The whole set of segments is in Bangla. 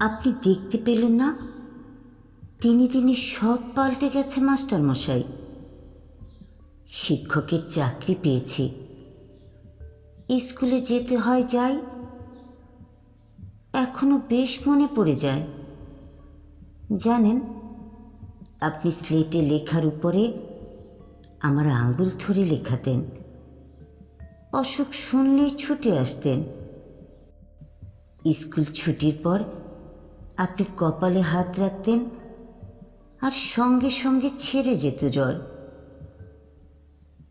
আপনি দেখতে পেলেন না? তিনি তিনি সব পাল্টে গেছে, মাস্টার মশাই। শিক্ষকের চাকরি পেয়েছি। স্কুলে যেতে হয়, যাই। এখনও বেশ মনে পড়ে যায়। জানেন, আপনি স্লেটে লেখার উপরে আমার আঙ্গুল ধরে লেখাতেন। অসুখ শুনলেই ছুটে আসতেন। স্কুল ছুটির পর আপনি কপালে হাত রাখতেন আর সঙ্গে সঙ্গে ছেড়ে যেত জল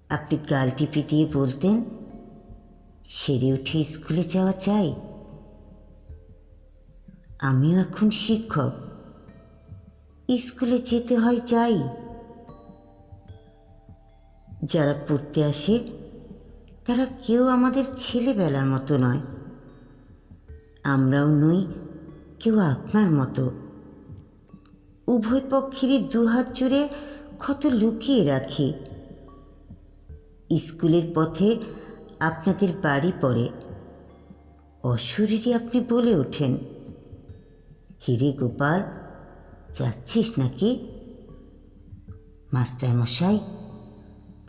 আপনি গাল টিপি দিয়ে বলতেন, সেরে উঠে স্কুলে যাওয়া চাই। আমিও এখন শিক্ষক। স্কুলে যেতে হয় যাই। যারা পড়তে আসে, তারা কেউ আমাদের ছেলেবেলার মতো নয়। আমরাও নই কেউ আপনার মতো। উভয় পক্ষেরই দুহাত জুড়ে ক্ষত লুকিয়ে রাখি। স্কুলের পথে আপনাদের বাড়ি পড়ে। অশরীরই আপনি বলে ওঠেন। কিরে গোপাল, যাচ্ছিস নাকি? মাস্টার মশাই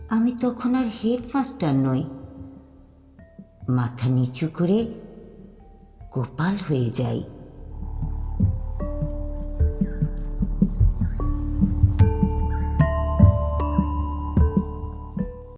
আমি তখন আর হেডমাস্টার নই। মাথা নিচু করে গোপাল হয়ে যাই।